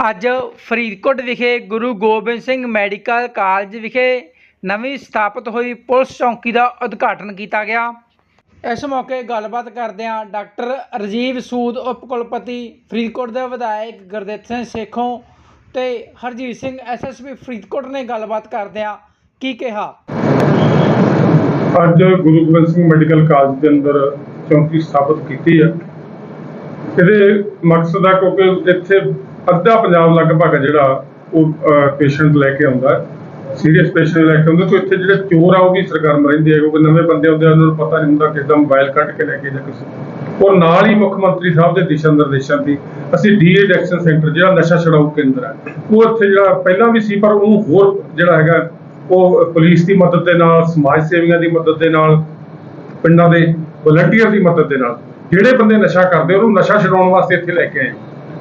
ਅੱਜ ਫਰੀਦਕੋਟ ਵਿਖੇ Guru Gobind Singh medical college ਵਿਖੇ ਨਵੀਂ ਸਥਾਪਿਤ ਹੋਈ ਪੁਲਿਸ ਚੌਂਕੀ ਦਾ ਉਦਘਾਟਨ ਕੀਤਾ ਗਿਆ। ਇਸ ਮੌਕੇ ਗੱਲਬਾਤ ਕਰਦਿਆਂ ਡਾਕਟਰ ਰਜੀਵ ਸੂਦ, ਉਪ ਕੁਲਪਤੀ ਫਰੀਦਕੋਟ ਦੇ ਵਿਧਾਇਕ ਗੁਰਦੇਵ ਸਿੰਘ ਸੇਖੋਂ ਤੇ ਹਰਜੀਤ ਸਿੰਘ ਐਸਐਸਪੀ ਫਰੀਦਕੋਟ ਨੇ ਗੱਲਬਾਤ ਕਰਦਿਆਂ ਕੀ ਕਿਹਾ? ਅੱਜ ਗੁਰੂ ਗੋਬਿੰਦ ਸਿੰਘ ਮੈਡੀਕਲ ਕਾਲਜ ਦੇ ਅੰਦਰ ਚੌਂਕੀ ਸਥਾਪਿਤ ਕੀਤੀ ਹੈ। ਇਹਦੇ ਮਕਸਦ ਆ ਕਿਉਂਕਿ ਇੱਥੇ ਅੱਧਾ ਪੰਜਾਬ ਲਗਭਗ ਜਿਹੜਾ ਉਹ ਪੇਸ਼ੈਂਟ ਲੈ ਕੇ ਆਉਂਦਾ ਸੀਰੀਅਸ ਪੇਸ਼ੈਂਟ ਲੈ ਕੇ ਆਉਂਦਾ ਤੇ ਇੱਥੇ ਜਿਹੜੇ ਚੋਰ ਆ, ਉਹ ਵੀ ਸਰਗਰਮ ਰਹਿੰਦੇ ਆ, ਕਿਉਂਕਿ ਨਵੇਂ ਬੰਦੇ ਆਉਂਦੇ ਆ, ਉਹਨਾਂ ਨੂੰ ਪਤਾ ਨਹੀਂ ਹੁੰਦਾ ਕਿਸ ਦਾ ਮੋਬਾਈਲ ਕੱਢ ਕੇ ਲੈ ਕੇ ਜਾਂ ਕਿਸੇ ਔਰ ਨਾਲ ਹੀ ਮੁੱਖ ਮੰਤਰੀ ਸਾਹਿਬ ਦੇ ਦਿਸ਼ਾ ਨਿਰਦੇਸ਼ਾਂ ਦੀ, ਅਸੀਂ ਡੀ ਐਡਿਕਸ਼ਨ ਸੈਂਟਰ ਜਿਹੜਾ ਨਸ਼ਾ ਛਡਾਊ ਕੇਂਦਰ ਹੈ, ਉਹ ਇੱਥੇ ਜਿਹੜਾ ਪਹਿਲਾਂ ਵੀ ਸੀ, ਪਰ ਉਹਨੂੰ ਹੋਰ ਜਿਹੜਾ ਹੈਗਾ, ਉਹ ਪੁਲਿਸ ਦੀ ਮਦਦ ਦੇ ਨਾਲ, ਸਮਾਜ ਸੇਵੀਆਂ ਦੀ ਮਦਦ ਦੇ ਨਾਲ, ਪਿੰਡਾਂ ਦੇ ਵਲੰਟੀਅਰ ਦੀ ਮਦਦ ਦੇ ਨਾਲ, ਜਿਹੜੇ ਬੰਦੇ ਨਸ਼ਾ ਕਰਦੇ ਉਹਨੂੰ ਨਸ਼ਾ ਛਡਾਉਣ ਵਾਸਤੇ ਇੱਥੇ ਲੈ ਕੇ ਆਏ।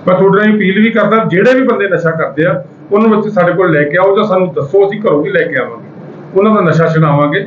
ਮੈਂ ਤੁਹਾਡੇ ਨਾਲ ਅਪੀਲ ਵੀ ਕਰਦਾ, ਜਿਹੜੇ ਵੀ ਬੰਦੇ ਨਸ਼ਾ ਕਰਦੇ ਆ, ਉਹਨਾਂ ਵਿੱਚ ਸਾਡੇ ਕੋਲ ਲੈ ਕੇ ਆਓ ਜਾਂ ਸਾਨੂੰ ਦੱਸੋ, ਅਸੀਂ ਘਰੋਂ ਵੀ ਲੈ ਕੇ ਆਵਾਂਗੇ। ਉਹਨਾਂ ਦਾ ਨਸ਼ਾ ਛਡਾਵਾਂਗੇ।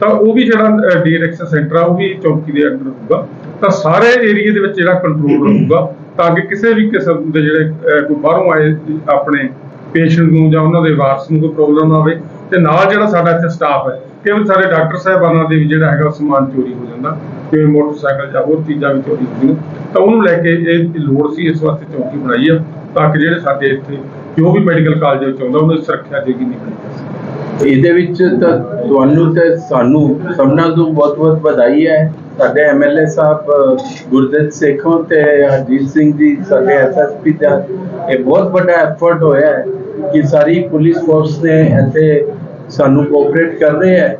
ਤਾਂ ਉਹ ਵੀ ਜਿਹੜਾ ਡੀ ਐਡਿਕਸ਼ਨ ਸੈਂਟਰ ਆ, ਉਹ ਵੀ ਚੌਕੀ ਦੇ ਅੰਡਰ ਹੋਊਗਾ। ਤਾਂ ਸਾਰੇ ਏਰੀਆ ਦੇ ਵਿੱਚ ਜਿਹੜਾ ਕੰਟਰੋਲ ਰਹੂਗਾ, ਤਾਂ ਕਿ ਕਿਸੇ ਵੀ ਕਿਸਮ ਦੇ ਜਿਹੜੇ ਕੋਈ ਬਾਹਰੋਂ ਆਏ ਆਪਣੇ ਪੇਸ਼ੈਂਟ ਨੂੰ ਜਾਂ ਉਹਨਾਂ ਦੇ ਵਾਰਸ ਨੂੰ ਕੋਈ ਪ੍ਰੋਬਲਮ ਨਾ ਆਵੇ। ਤੇ ਨਾਲ ਜਿਹੜਾ ਸਾਡਾ ਇੱਥੇ ਸਟਾਫ ਹੈ ਕੇਵਲ ਸਾਰੇ ਡਾਕਟਰ ਸਾਹਿਬਾਨਾਂ ਦੇ ਵੀ ਜਿਹੜਾ ਹੈਗਾ ਸਮਾਨ ਚੋਰੀ ਹੋ ਜਾਂਦਾ ਜਿਵੇਂ ਮੋਟਰਸਾਈਕਲ ਜਾਂ ਹੋਰ ਚੀਜ਼ਾਂ ਵੀ ਚੋਰੀ ਹੁੰਦੀਆਂ ਤਾਂ ਉਹਨੂੰ ਲੈ ਕੇ ਇਹ ਲੋੜ ਸੀ ਇਸ ਵਾਸਤੇ ਚੌਕੀ ਬਣਾਈ ਆ ਤਾਂ ਕਿ ਜਿਹੜੇ ਸਾਡੇ ਇੱਥੇ ਜੋ ਵੀ ਮੈਡੀਕਲ ਕਾਲਜ ਵਿੱਚ ਆਉਂਦਾ ਉਹਨੂੰ ਸੁਰੱਖਿਆ ਦੇਗੀ ਨਹੀਂ ਜਾ ਸਕੇ ਇਹਦੇ ਵਿੱਚ ਤਾਂ ਤੁਹਾਨੂੰ ਤੇ ਸਾਨੂੰ ਸਭਨਾਂ ਨੂੰ ਬਹੁਤ-ਬਹੁਤ ਵਧਾਈ ਹੈ। ਸਾਡੇ ਐਮਐਲਏ ਸਾਹਿਬ ਅ, ਗੁਰਦੇਵ ਸੇਖੋਂ ਤੇ ਹਰਜੀਤ ਸਿੰਘ ਜੀ ਸਾਡੇ ਐਸਐਸਪੀ ਦਾ ਇਹ ਬਹੁਤ ਵੱਡਾ ਐਫਰਟ ਹੋਇਆ ਹੈ ਕਿ ਸਾਰੀ ਪੁਲਿਸ ਫੋਰਸ ਨੇ ਇੱਥੇ ਸਾਨੂੰ ਕੋਆਪਰੇਟ ਕਰ ਰਹੇ ਹੈ।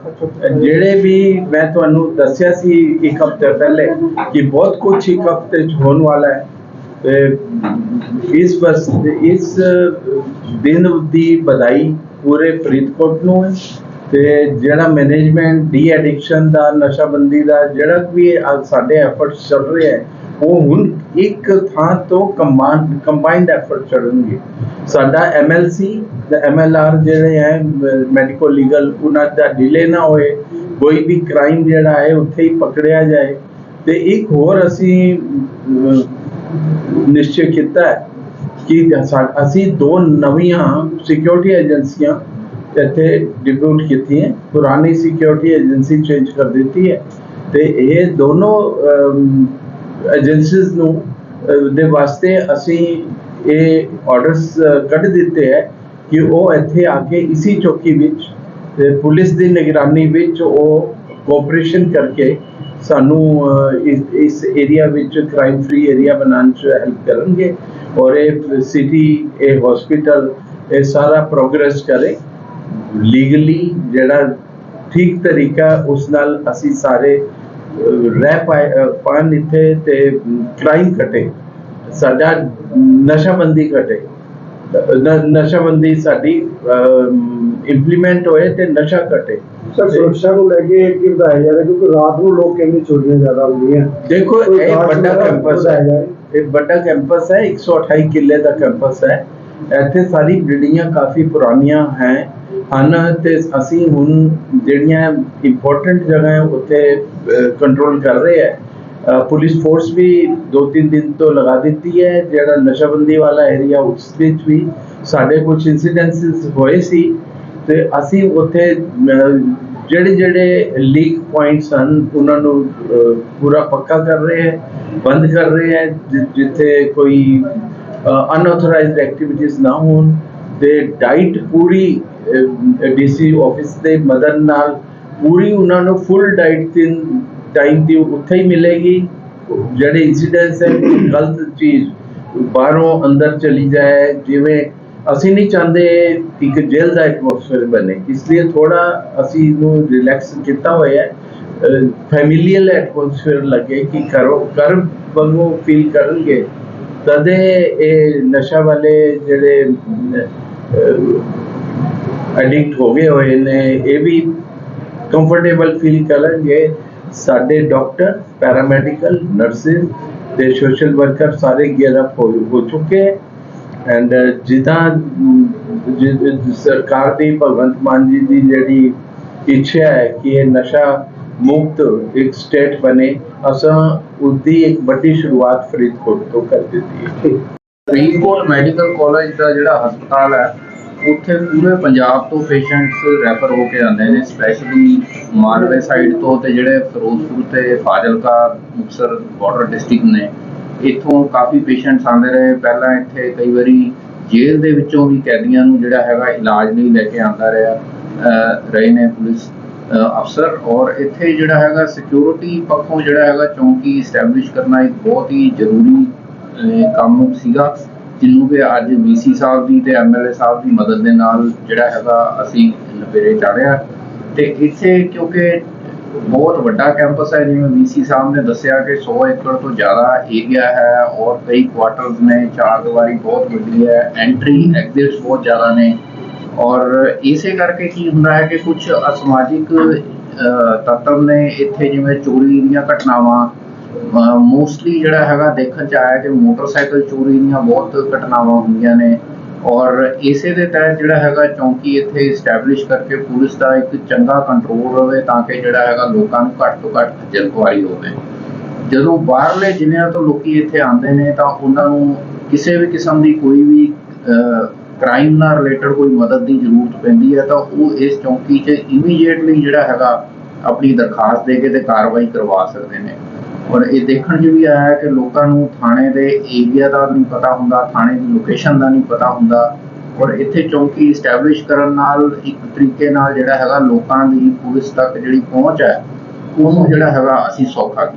ਜਿਹੜੇ ਵੀ ਮੈਂ ਤੁਹਾਨੂੰ ਦੱਸਿਆ ਸੀ ਇੱਕ ਹਫ਼ਤੇ ਪਹਿਲੇ ਕਿ ਬਹੁਤ ਕੁਝ ਇੱਕ ਹਫ਼ਤੇ ਚ ਹੋਣ ਵਾਲਾ ਹੈ। ਤੇ ਇਸ ਬਸ ਇਸ ਦਿਨ ਦੀ ਵਧਾਈ ਪੂਰੇ ਫਰੀਦਕੋਟ ਨੂੰ ਹੈ। ਤੇ ਜਿਹੜਾ ਮੈਨੇਜਮੈਂਟ ਡੀ ਐਡਿਕਸ਼ਨ ਦਾ, ਨਸ਼ਾਬੰਦੀ ਦਾ, ਜਿਹੜਾ ਵੀ ਸਾਡੇ ਐਫਰਟਸ ਚੱਲ ਰਹੇ ਹੈ, ਉਹ ਹੁਣ ਇੱਕ ਥਾਂ ਤੋਂ ਕਮਾਂਡ ਕੰਬਾਈਨਡ ਐਫਰਟ ਚੱਲਣਗੇ ਸਾਡਾ ਐਮਐਲਸੀ ਤੇ ਐਮਐਲਆਰ ਜਿਹੜੇ ਹੈ ਮੈਡੀਕੋ ਲੀਗਲ ਉਹਨਾਂ ਦਾ ਡਿਲੇ ਨਾ ਹੋਏ, ਕੋਈ ਵੀ ਕ੍ਰਾਈਮ ਜਿਹੜਾ ਹੈ, ਉੱਥੇ ਹੀ ਪਕੜਿਆ ਜਾਏ। ਤੇ ਇੱਕ ਹੋਰ ਅਸੀਂ ਨਿਸ਼ਚੈ ਕੀਤਾ ਹੈ ਕਿ ਸਾ- ਅਸੀਂ ਦੋ ਨਵੀਆਂ ਸਿਕਿਉਰਿਟੀ ਏਜੰਸੀਆਂ ਇੱਥੇ ਡਿਪਿਊਟ ਕੀਤੀਆਂ। ਪੁਰਾਣੀ ਸਿਕਿਉਰਿਟੀ ਏਜੰਸੀ ਚੇਂਜ ਕਰ ਦਿੱਤੀ ਹੈ। ਤੇ ਇਹ ਦੋਨੋਂ ਏਜੰਸੀਜ਼ ਨੂੰ ਦੇ ਵਾਸਤੇ ਅਸੀਂ ਇਹ ਆਰਡਰਸ ਕੱਢ ਦਿੱਤੇ ਹੈ ਕਿ ਉਹ ਇੱਥੇ ਆ ਕੇ ਇਸੀ ਚੌਕੀ ਵਿੱਚ ਪੁਲਿਸ ਦੀ ਨਿਗਰਾਨੀ ਵਿੱਚ ਉਹ ਕੋਆਪਰੇਸ਼ਨ ਕਰਕੇ ਸਾਨੂੰ ਇਸ ਏਰੀਆ ਵਿੱਚ ਕ੍ਰਾਈਮ ਫ੍ਰੀ ਏਰੀਆ ਬਣਾਉਣ 'ਚ ਹੈਲਪ ਕਰਨਗੇ ਔਰ ਇਹ ਸਿਟੀ ਇਹ ਹਸਪੀਟਲ ਇਹ ਸਾਰਾ ਪ੍ਰੋਗਰੈਸ ਕਰੇ। ਲੀਗਲੀ ਜਿਹੜਾ ਠੀਕ ਤਰੀਕਾ ਉਸ ਨਾਲ ਅਸੀਂ ਸਾਰੇ ਰਹਿ ਪਾਏ ਪਾਉਣ ਇੱਥੇ ਤੇ ਕ੍ਰਾਈਮ ਘਟੇ। ਸਾਡਾ ਨਸ਼ਾਬੰਦੀ ਘਟੇ। ਨਸ਼ਾਬੰਦੀ ਸਾਡੀ ਇੰਪਲੀਮੈਂਟ ਹੋਏ ਤੇ ਨਸ਼ਾ ਘਟੇ। ਸਰ ਸੁਰੱਖਿਆ ਨੂੰ ਲੈ ਕੇ ਕੀ ਵਧਾਇਆ ਜਾ ਰਿਹਾ? ਕਿਉਂਕਿ ਰਾਤ ਨੂੰ ਲੋਕ ਕਹਿੰਦੇ ਚੋਰੀਆਂ ਜ਼ਿਆਦਾ ਹੁੰਦੀਆਂ। ਦੇਖੋ ਇਹ ਵੱਡਾ ਕੈਂਪਸ ਹੈ। ਇਹ ਵੱਡਾ ਕੈਂਪਸ ਹੈ 128 ਕਿੱਲੇ ਦਾ ਕੈਂਪਸ ਹੈ। ਇੱਥੇ ਸਾਰੀ ਬਿਲਡਿੰਗਾਂ ਕਾਫੀ ਪੁਰਾਣੀਆਂ ਹੈ। ਹਨ ਤੇ ਅਸੀਂ ਹੁਣ ਜਿਹੜੀਆਂ ਇੰਪੋਰਟੈਂਟ ਜਗ੍ਹਾ ਹੈ, ਉੱਥੇ ਕੰਟਰੋਲ ਕਰ ਰਹੇ ਹੈ। ਪੁਲਿਸ ਫੋਰਸ ਵੀ 2-3 ਦਿਨ ਤੋਂ ਲਗਾ ਦਿੱਤੀ ਹੈ। ਜਿਹੜਾ ਨਸ਼ਾਬੰਦੀ ਵਾਲਾ ਏਰੀਆ ਉਸ ਵਿੱਚ ਵੀ ਸਾਡੇ ਕੁਝ ਇਨਸੀਡੈਂਟਸ ਹੋਏ ਸੀ ਤੇ ਅਸੀਂ ਉੱਥੇ ਜਿਹੜੇ ਜਿਹੜੇ ਲੀਕ ਪੁਆਇੰਟਸ ਹਨ, ਉਹਨਾਂ ਨੂੰ ਪੂਰਾ ਪੱਕਾ ਕਰ ਰਹੇ ਹੈ, ਬੰਦ ਕਰ ਰਹੇ ਹੈ ਜਿੱਥੇ ਕੋਈ ਅਨਆਥੋਰਾਈਜ਼ਡ ਐਕਟੀਵਿਟੀਜ਼ ਨਾ ਹੋਣ ਤੇ ਡਾਈਟ ਪੂਰੀ ਡੀਸੀ ਆਫਿਸ ਦੇ ਮਦਦ ਨਾਲ ਪੂਰੀ ਉਹਨਾਂ ਨੂੰ ਫੁੱਲ ਡਾਈਟ ਤਿੰਨ ਟਾਈਮ ਦੀ ਉੱਥੇ ਹੀ ਮਿਲੇਗੀ। ਜਿਹੜੇ ਇਨਸੀਡੈਂਟਸ ਹੈ, ਗਲਤ ਚੀਜ਼ ਬਾਹਰੋਂ ਅੰਦਰ ਚਲੀ ਜਾਏ, ਜਿਵੇਂ ਅਸੀਂ ਨਹੀਂ ਚਾਹੁੰਦੇ ਇੱਕ ਜੇਲ੍ਹ ਦਾ ਐਟਮੋਸਫੇਅਰ ਬਣੇ। ਇਸ ਲਈ ਥੋੜਾ ਅਸੀਂ ਨੂੰ ਰਿਲੈਕਸ ਕੀਤਾ ਹੋਇਆ ਹੈ। ਫੈਮਿਲੀਅਲ ਐਟਮੋਸਫੇਅਰ ਲੱਗੇ ਕਿ ਕਰੋ, ਕਰ ਵਾਂਗੂ ਫੀਲ ਕਰਨਗੇ। ਤਦੇ ਇਹ ਨਸ਼ਾ ਵਾਲੇ ਜਿਹੜੇ ਐਡਿਕਟ ਹੋ ਗਏ ਹੋਏ ਨੇ, ਇਹ ਵੀ ਕੰਫਰਟੇਬਲ ਫੀਲ ਕਰਨਗੇ। ਸਾਡੇ ਡਾਕਟਰ ਪੈਰਾਮੈਡੀਕਲ ਨਰਸਿਸ ਤੇ ਸੋਸ਼ਲ ਵਰਕਰ ਸਾਰੇ ਗੇਅਰ ਅਪ ਹੋ ਹੋ ਚੁੱਕੇ। ਐਂਡ ਜਿੱਦਾਂ ਸਰਕਾਰ ਦੀ, ਭਗਵੰਤ ਮਾਨ ਜੀ ਦੀ ਜਿਹੜੀ ਇੱਛਾ ਹੈ ਕਿ ਇਹ ਨਸ਼ਾ ਮੁਕਤ ਇੱਕ ਸਟੇਟ ਬਣੇ, ਅਸਾਂ ਉਸਦੀ ਇੱਕ ਵੱਡੀ ਸ਼ੁਰੂਆਤ ਫਰੀਦਕੋਟ ਤੋਂ ਕਰ ਦਿੱਤੀ ਹੈ। ਫਰੀਦਕੋਟ ਮੈਡੀਕਲ ਕਾਲਜ ਦਾ ਜਿਹੜਾ ਹਸਪਤਾਲ ਹੈ ਉੱਥੇ ਪੂਰੇ ਪੰਜਾਬ ਤੋਂ ਪੇਸ਼ੈਂਟਸ ਰੈਫਰ ਹੋ ਕੇ ਆਉਂਦੇ ਨੇ ਸਪੈਸ਼ਲੀ ਮਾਲਵੇ ਸਾਈਡ ਤੋਂ ਤੇ ਜਿਹੜੇ ਫਿਰੋਜ਼ਪੁਰ ਤੇ ਫਾਜ਼ਿਲਕਾ, ਮੁਕਤਸਰ ਬਾਰਡਰ ਡਿਸਟ੍ਰਿਕਟ ਨੇ, ਇੱਥੋਂ ਕਾਫੀ ਪੇਸ਼ੈਂਟਸ ਆਉਂਦੇ ਰਹੇ। ਪਹਿਲਾਂ ਇੱਥੇ ਕਈ ਵਾਰੀ ਜੇਲ੍ਹ ਦੇ ਵਿੱਚੋਂ ਵੀ ਕੈਦੀਆਂ ਨੂੰ ਜਿਹੜਾ ਹੈਗਾ ਇਲਾਜ ਲਈ ਲੈ ਕੇ ਆਉਂਦਾ ਰਿਹਾ ਰਹੇ ਨੇ ਪੁਲਿਸ ਅਫਸਰ। ਔਰ ਇੱਥੇ ਜਿਹੜਾ ਹੈਗਾ ਸਿਕਿਉਰਿਟੀ ਪੱਖੋਂ ਜਿਹੜਾ ਹੈਗਾ ਚੌਂਕੀ ਸਟੈਬਲਿਸ਼ ਕਰਨਾ ਇੱਕ ਬਹੁਤ ਹੀ ਜ਼ਰੂਰੀ ਕੰਮ ਸੀਗਾ। ਜਿਹਨੂੰ ਕਿ ਅੱਜ ਵੀਸੀ ਸਾਹਿਬ ਦੀ ਤੇ ਐਮਐਲਏ ਸਾਹਿਬ ਦੀ ਮਦਦ ਦੇ ਨਾਲ ਜਿਹੜਾ ਹੈਗਾ ਅਸੀਂ ਨਪੇਰੇ ਚਾੜਿਆ ਤੇ ਇੱਥੇ ਕਿਉਂਕਿ ਬਹੁਤ ਵੱਡਾ ਕੈਂਪਸ ਹੈ, ਜਿਵੇਂ ਵੀਸੀ ਸਾਹਿਬ ਨੇ ਦੱਸਿਆ ਕਿ 100 ਏਕੜ ਤੋਂ ਜ਼ਿਆਦਾ ਏਰੀਆ ਹੈ ਔਰ ਕਈ ਕੁਆਟਰਸ ਨੇ, ਚਾਰ ਦੀਵਾਰੀ ਬਹੁਤ ਵੱਡੀ ਹੈ, ਐਂਟਰੀ ਐਗਜ਼ਿਟਸ ਬਹੁਤ ਜ਼ਿਆਦਾ ਨੇ। ਔਰ ਇਸੇ ਕਰਕੇ ਕੀ ਹੁੰਦਾ ਹੈ ਕਿ ਕੁਝ ਅਸਮਾਜਿਕ ਤੱਤਵ ਨੇ ਇੱਥੇ ਜਿਵੇਂ ਚੋਰੀ ਦੀਆਂ ਘਟਨਾਵਾਂ ਮੋਸਟਲੀ ਜਿਹੜਾ ਹੈਗਾ ਦੇਖਣ ਚ ਆਇਆ ਕਿ ਮੋਟਰਸਾਈਕਲ ਚੋਰੀ ਦੀਆਂ ਬਹੁਤ ਘਟਨਾਵਾਂ ਹੁੰਦੀਆਂ ਨੇ ਔਰ ਇਸੇ ਦੇ ਤਹਿਤ ਜਿਹੜਾ ਹੈਗਾ ਚੌਂਕੀ ਇੱਥੇ ਸਟੈਬਲਿਸ਼ ਕਰਕੇ ਪੁਲਿਸ ਦਾ ਇੱਕ ਚੰਗਾ ਕੰਟਰੋਲ ਹੋਵੇ ਤਾਂ ਕਿ ਜਿਹੜਾ ਹੈਗਾ ਲੋਕਾਂ ਨੂੰ ਘੱਟ ਤੋਂ ਘੱਟ ਖੱਜਲ ਖੁਆਰੀ ਹੋਵੇ। ਜਦੋਂ ਬਾਹਰਲੇ ਜ਼ਿਲ੍ਹਿਆਂ ਤੋਂ ਲੋਕੀ ਇੱਥੇ ਆਉਂਦੇ ਨੇ ਤਾਂ ਉਹਨਾਂ ਨੂੰ ਕਿਸੇ ਵੀ ਕਿਸਮ ਦੀ ਕੋਈ ਵੀ ਕ੍ਰਾਈਮ ਨਾਲ ਰਿਲੇਟਡ ਕੋਈ ਮਦਦ ਦੀ ਜ਼ਰੂਰਤ ਪੈਂਦੀ ਹੈ ਤਾਂ ਉਹ ਇਸ ਚੌਂਕੀ 'ਚ ਇਮੀਡੀਏਟਲੀ ਜਿਹੜਾ ਹੈਗਾ ਆਪਣੀ ਦਰਖਾਸਤ ਦੇ ਕੇ ਤੇ ਕਾਰਵਾਈ ਕਰਵਾ ਸਕਦੇ ਨੇ। ਔਰ ਇਹ ਦੇਖਣ 'ਚ ਵੀ ਆਇਆ ਕਿ ਲੋਕਾਂ ਨੂੰ ਥਾਣੇ ਦੇ ਏਰੀਆ ਦਾ ਨਹੀਂ ਪਤਾ ਹੁੰਦਾ, ਥਾਣੇ ਦੀ ਲੋਕੇਸ਼ਨ ਦਾ ਨਹੀਂ ਪਤਾ ਹੁੰਦਾ ਔਰ ਇੱਥੇ ਚੌਂਕੀ ਸਟੈਬਲਿਸ਼ ਕਰਨ ਨਾਲ ਇੱਕ ਤਰੀਕੇ ਨਾਲ ਜਿਹੜਾ ਹੈਗਾ ਲੋਕਾਂ ਦੀ ਪੁਲਿਸ ਤੱਕ ਜਿਹੜੀ ਪਹੁੰਚ ਹੈ, ਉਹਨੂੰ ਜਿਹੜਾ ਹੈਗਾ ਅਸੀਂ ਸੌਖਾ